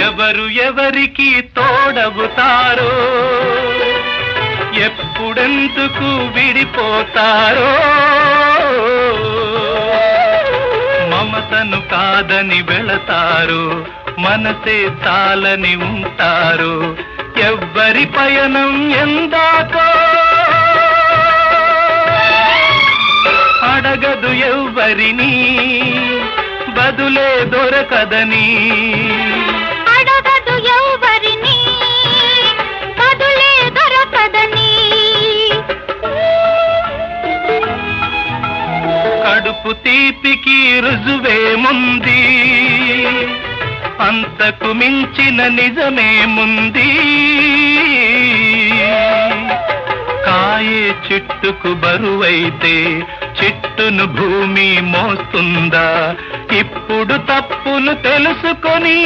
ఎవరు ఎవరికి తోడవుతారో? ఎప్పుడెందుకు విడిపోతారో? మమతను కాదని వెళతారు? మనసే తాలని ఉంటారు? ఎవ్వరి పయనం ఎందాకో? అడగదు ఎవ్వరిని బదులే దొరకదని. కడుపు తీపికి రుజువేముంది? అంతకు మించిన నిజమేముంది? కాయే చిట్టుకు బరువైతే చిట్టును భూమి మోస్తుందా? ఇప్పుడు తప్పును తెలుసుకొని